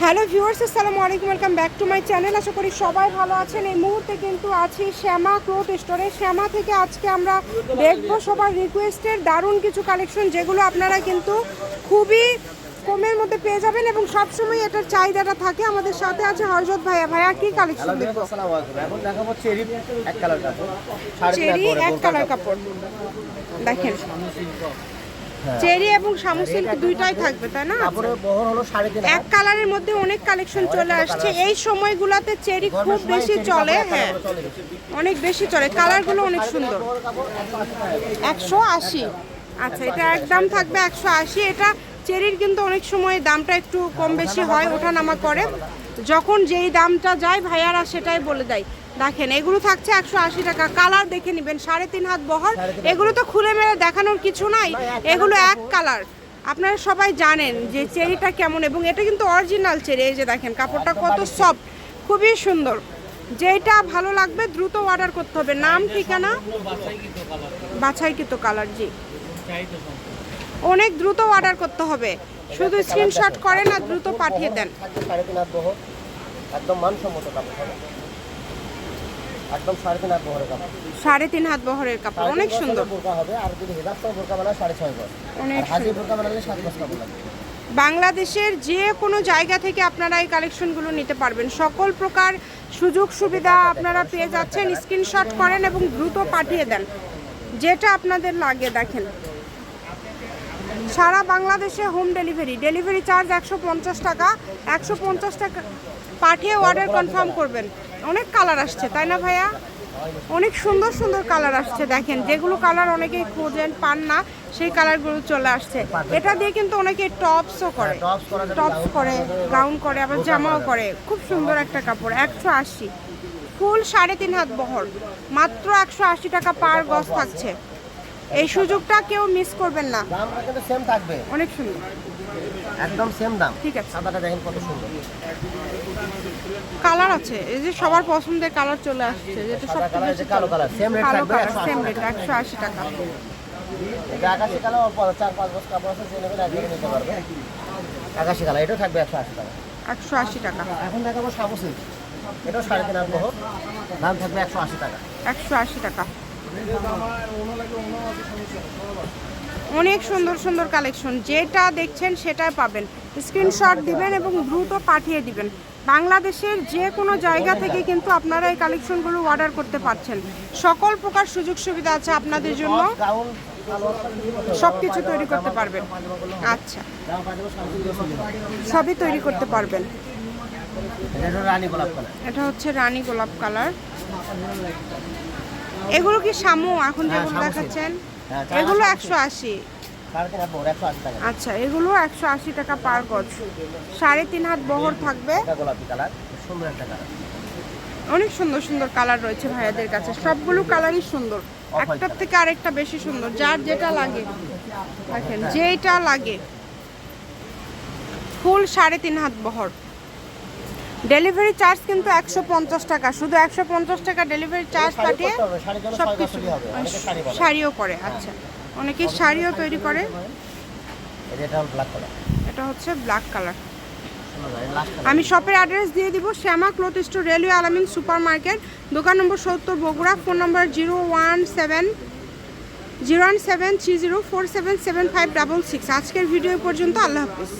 Hello viewers আসসালামু আলাইকুম welcome back to my channel. আশা করি সবাই ভালো আছেন। এই মুহূর্তে কিন্তু আছি শ্যামা ক্লোথ স্টোরে। শ্যামা থেকে আজকে আমরা দেখব সবার রিকোয়েস্টের দারুণ কিছু কালেকশন যেগুলো আপনারা কিন্তু খুবই কমের মধ্যে পেয়ে যাবেন এবং সবসময় এটার চাহিদাটা থাকে। আমাদের সাথে আছে হরজত ভাইয়া। ভাইয়া কি কালেকশন দেখব আসসালামু আলাইকুম। এখন দেখাবো চেরি এক কালার কাপড়। চেরি এক কালার কাপড়। দেখেন। চেরি এবং শামু সিল্ক দুইটাই থাকবে তাই না? এক কালারের মধ্যে অনেক কালেকশন চলে আসছে। এই সময়গুলোতে চেরি খুব বেশি চলে হ্যাঁ। অনেক বেশি চলে। কালারগুলো অনেক সুন্দর। একশো আশি। আচ্ছা এটা একদম থাকবে একশো আশি। এটা চেরির কিন্তু অনেক সময় দামটা একটু কম বেশি হয় ওঠানামা করে। যখন যেই দামটা যায় ভাইয়ারা সেটাই বলে দেয়। দেখেন এগুলো থাকছে একশো আশি টাকা। কালার দেখে নেবেন সাড়ে তিন হাত বহর। এগুলো তো খুলে মেরে দেখানোর কিছু নাই। এগুলো এক কালার। আপনারা সবাই জানেন যে চেরিটা কেমন এবং এটা কিন্তু অরিজিনাল চেরি। এই যে দেখেন কাপড়টা কত সফট খুবই সুন্দর। যেটা ভালো লাগবে দ্রুত অর্ডার করতে হবে। নাম ঠিকানা? বাছাইকৃত কালার। জি। অনেক দ্রুত অর্ডার করতে হবে। শুধু স্ক্রিনশট করেন আর দ্রুত পাঠিয়ে দেন। একদম মানসম্মত কাপড় একদম সাড়ে তিন হাত বহরের কাপড়। সাড়ে তিন হাত বহরের কাপড় অনেক সুন্দর। বোরকা হবে আর যদি হেজাব সহ বোরকা বানায় সাড়ে ছয় গজ অনেক হাজি বোরকা বানালে সাত গজ কাপড় লাগবে। বাংলাদেশের যে কোনো জায়গা থেকে আপনারা এই কালেকশনগুলো নিতে পারবেন। সকল প্রকার সুযোগ সুবিধা আপনারা পেয়ে যাচ্ছেন। স্ক্রিনশট করেন এবং দ্রুত পাঠিয়ে দেন। যেটা আপনাদের লাগে দেখেন। সারা বাংলাদেশে হোম ডেলিভারি। ডেলিভারি চার্জ একশো পঞ্চাশ টাকা। একশো পঞ্চাশ টাকা পাঠিয়ে অর্ডার কনফার্ম করবেন। অনেক কালার আসছে তাই না ভাইয়া? অনেক সুন্দর সুন্দর কালার আসছে দেখেন। যেগুলো কালার অনেকেই খোঁজেন পান না সেই কালারগুলো চলে আসছে। এটা দিয়ে কিন্তু অনেকে টপসও করে। টপস করা টপস করে গাউন করে আবার জামাও করে। খুব সুন্দর একটা কাপড় একশো আশি। ফুল সাড়ে তিন হাত বহর। মাত্র একশো আশি টাকা পার গজ থাকছে। এই সুযোগটা কেউ মিস করবেন না। দামটা কিন্তু সেম থাকবে। অনেক সুন্দর। একদম সেম দাম। ঠিক আছে। সাদাটা দেখেন কত সুন্দর। কালার আছে। এই যে সবার পছন্দের কালার চলে আসছে যেটা সব কালার যে কালো কালার সেম রেট থাকবে সেম রেট একশো আশি টাকা। এটা আকাশি কালার অল্প চার পাঁচ বছর কাপড় আছে যে নেবেন একদিনে নিতে পারবে। আকাশি কালার এটাও থাকবে একশো আশি টাকা। একশো আশি টাকা। এখন দেখাবো সাবু সিল্ক এটাও সাড়ে তিন বহর দাম থাকবে একশো আশি টাকা। একশো আশি টাকা। অনেক সুন্দর সুন্দর কালেকশন। যেটা দেখছেন সেটাই পাবেন। স্ক্রিনশট দিবেন এবং দ্রুত পাঠিয়ে দিবেন। বাংলাদেশের যে কোনো জায়গা থেকে কিন্তু আপনারা এই কালেকশনগুলো অর্ডার করতে পারছেন। সকল প্রকার সুযোগ সুবিধা আছে আপনাদের জন্য। সব কিছু তৈরি করতে পারবেন। আচ্ছা। সবই তৈরি করতে পারবেন। এটা হচ্ছে রানী গোলাপ কালার। এগুলো কি শামু? এখন হ্যাঁ, যেগুলো দেখাচ্ছেন? হ্যাঁ, এগুলো একশো আশি। আচ্ছা এগুলো একশো আশি টাকা পার গজ। সাড়ে তিন হাত বহর থাকবে? অনেক সুন্দর সুন্দর কালার রয়েছে ভাইয়াদের কাছে। সবগুলো কালারই সুন্দর। একটার থেকে আরেকটা বেশি সুন্দর যার যেটা লাগে। দেখেন যেটা লাগে। ফুল সাড়ে তিন হাত বহর। ডেলিভারি চার্জ কিন্তু একশো পঞ্চাশ টাকা। শুধু একশো পঞ্চাশ টাকা ডেলিভারি চার্জ জন্য সব কিছু। শাড়িও করে আচ্ছা। অনেকে শাড়িও তৈরি করে। এটা হচ্ছে ব্ল্যাক কালার কালার আমি শপের অ্যাড্রেস দিয়ে দিব Shyama cloth store railway Alamin super market দোকান নম্বর সত্তর Bogura phone number zero one seven zero one seven three zero four seven seven five double six আজকের ভিডিও পর্যন্ত আল্লাহ হাফিজ।